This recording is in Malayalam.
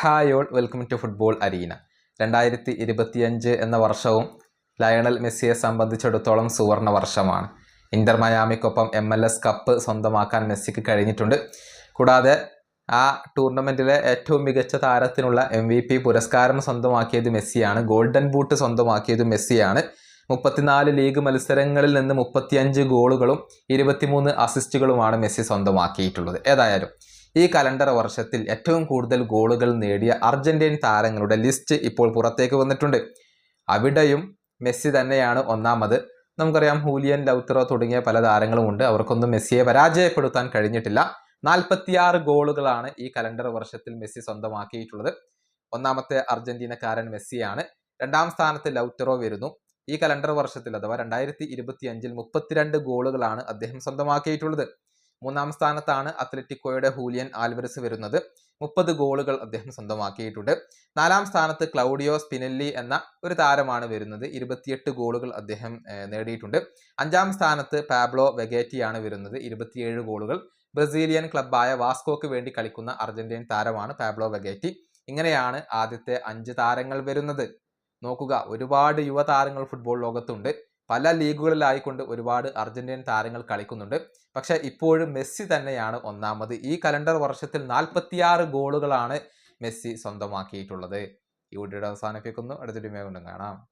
Hi all welcome to football arena രണ്ടായിരത്തി ഇരുപത്തിയഞ്ച് എന്ന വർഷവും ലയണൽ മെസ്സിയെ സംബന്ധിച്ചിടത്തോളം സുവർണ വർഷമാണ്. ഇന്റർ മയാമിക്കൊപ്പം എം എൽ എസ് കപ്പ് സ്വന്തമാക്കാൻ മെസ്സിക്ക് കഴിഞ്ഞിട്ടുണ്ട്. കൂടാതെ ആ ടൂർണമെന്റിലെ ഏറ്റവും മികച്ച താരത്തിനുള്ള എം വി പി പുരസ്കാരം സ്വന്തമാക്കിയത് മെസ്സിയാണ്. ഗോൾഡൻ ബൂട്ട് സ്വന്തമാക്കിയത് മെസ്സിയാണ്. മുപ്പത്തിനാല് ലീഗ് മത്സരങ്ങളിൽ നിന്ന് മുപ്പത്തിയഞ്ച് ഗോളുകളും ഇരുപത്തിമൂന്ന് അസിസ്റ്റുകളുമാണ് മെസ്സി സ്വന്തമാക്കിയിട്ടുള്ളത്. ഏതായാലും ഈ കലണ്ടർ വർഷത്തിൽ ഏറ്റവും കൂടുതൽ ഗോളുകൾ നേടിയ അർജന്റീൻ താരങ്ങളുടെ ലിസ്റ്റ് ഇപ്പോൾ പുറത്തേക്ക് വന്നിട്ടുണ്ട്. അവിടെയും മെസ്സി തന്നെയാണ് ഒന്നാമത്. നമുക്കറിയാം ഹൂലിയൻ ലൗത്തറോ തുടങ്ങിയ പല താരങ്ങളും ഉണ്ട്. അവർക്കൊന്നും മെസ്സിയെ പരാജയപ്പെടുത്താൻ കഴിഞ്ഞിട്ടില്ല. നാൽപ്പത്തിയാറ് ഗോളുകളാണ് ഈ കലണ്ടർ വർഷത്തിൽ മെസ്സി സ്വന്തമാക്കിയിട്ടുള്ളത്. ഒന്നാമത്തെ അർജന്റീനക്കാരൻ മെസ്സിയാണ്. രണ്ടാം സ്ഥാനത്ത് ലൗത്തറോ വരുന്നു. ഈ കലണ്ടർ വർഷത്തിൽ അഥവാ രണ്ടായിരത്തി ഇരുപത്തി അഞ്ചിൽ മുപ്പത്തിരണ്ട് ഗോളുകളാണ് അദ്ദേഹം സ്വന്തമാക്കിയിട്ടുള്ളത്. മൂന്നാം സ്ഥാനത്താണ് അത്ലറ്റിക്കോയുടെ ഹൂലിയൻ ആൽവരസ് വരുന്നത്. മുപ്പത് ഗോളുകൾ അദ്ദേഹം സ്വന്തമാക്കിയിട്ടുണ്ട്. നാലാം സ്ഥാനത്ത് ക്ലൗഡിയോ സ്പിനെല്ലി എന്ന ഒരു താരമാണ് വരുന്നത്. ഇരുപത്തിയെട്ട് ഗോളുകൾ അദ്ദേഹം നേടിയിട്ടുണ്ട്. അഞ്ചാം സ്ഥാനത്ത് പാബ്ലോ വെഗേറ്റിയാണ് വരുന്നത്. ഇരുപത്തിയേഴ് ഗോളുകൾ. ബ്രസീലിയൻ ക്ലബായ വാസ്കോക്ക് വേണ്ടി കളിക്കുന്ന അർജന്റീൻ താരമാണ് പാബ്ലോ വെഗേറ്റി. ഇങ്ങനെയാണ് ആദ്യത്തെ അഞ്ച് താരങ്ങൾ വരുന്നത്. നോക്കുക ഒരുപാട് യുവതാരങ്ങൾ ഫുട്ബോൾ ലോകത്തുണ്ട്. പല ലീഗുകളിലായിക്കൊണ്ട് ഒരുപാട് അർജന്റീൻ താരങ്ങൾ കളിക്കുന്നുണ്ട്. പക്ഷെ ഇപ്പോഴും മെസ്സി തന്നെയാണ് ഒന്നാമത്. ഈ കലണ്ടർ വർഷത്തിൽ നാൽപ്പത്തിയാറ് ഗോളുകളാണ് മെസ്സി സ്വന്തമാക്കിയിട്ടുള്ളത്. ഈ വീഡിയോയുടെ അവസാനിപ്പിക്കുന്നു. അടുത്തൊരു കൊണ്ടും കാണാം.